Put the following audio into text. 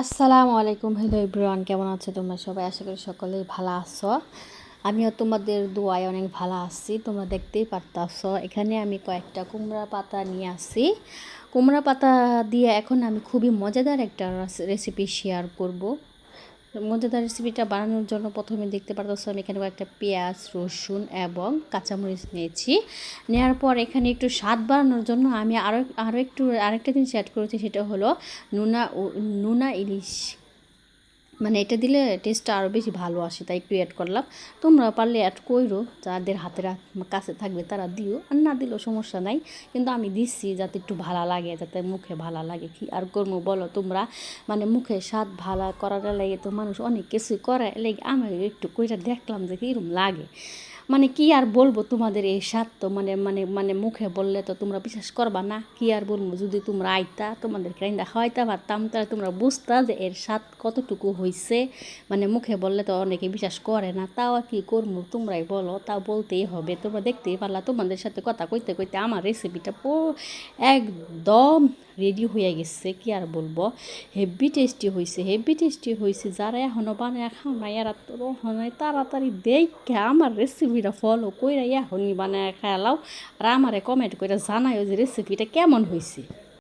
আসসালামু আলাইকুম। হ্যালো ইব্রান কেমন আছো তোমরা সবাই? আশা করি সকলেই ভালো আছো। আমিও তোমাদের দোয়ায় অনেক ভালো আছি, তোমরা দেখতেই পারতাছ। এখানে আমি কয়েকটা কুমড়া পাতা নিয়ে আসি। কুমড়া পাতা দিয়ে এখন আমি খুবই মজাদার একটা রেসিপি শেয়ার করব। মজাদার রেসিপিটা বানানোর জন্য প্রথমে দেখতে পারতেছ আমি এখানে একটা পেঁয়াজ, রসুন এবং কাঁচামরিচ নিয়েছি। নেওয়ার পর এখানে একটু স্বাদ বাড়ানোর জন্য আমি আরও আরও একটু, আরেকটা জিনিস অ্যাড করেছি, সেটা হলো নুনা নুনা ইলিশ মানে এটা দিলে টেস্টটা আরও বেশি ভালো আসে, তাই একটু অ্যাড করলাম। তোমরা পারলে অ্যাড করো যাদের হাতের কাছে থাকবে তারা দিও, আর না দিলেও সমস্যা নাই। কিন্তু আমি দিচ্ছি যাতে একটু ভালো লাগে, যাতে মুখে ভালো লাগে। কি আর করব বলো তোমরা? মানে মুখে স্বাদ ভালো করার লাগে তো মানুষ অনেক কিছুই করে। লেগে আমি একটু কইটা দেখলাম যে কীরকম লাগে। মানে কি আর বলব তোমাদের এই স্বাদ তো মানে মানে মানে মুখে বললে তো তোমরা বিশ্বাস করবা না। কি আর বলব? যদি তোমরা আইতা তোমাদের কাইন্দা খাওয়াইতা পারতাম, তাহলে তোমরা বুঝতা যে এর স্বাদ কতটুকু হয়েছে মানে মুখে বললে তো অনেকে বিশ্বাস করে না। তাও আর কি করব তোমরাই বলো তা বলতেই হবে। তোমরা দেখতেই পারলা, তোমাদের সাথে কথা কইতে কইতে আমার রেসিপিটা একদম রেডি হয়ে গেছে। কি আর বলব? হেভি টেস্টি হয়েছে হেভি টেস্টি হয়েছে যারা এখনও বানায় খাও না এরা তো তাড়াতাড়ি দেখে আমার রেসিপিটা ফলো কইরা এখনই বানায় খেলাও আর আমারে কমেন্ট করে জানায় যে রেসিপিটা কেমন হয়েছে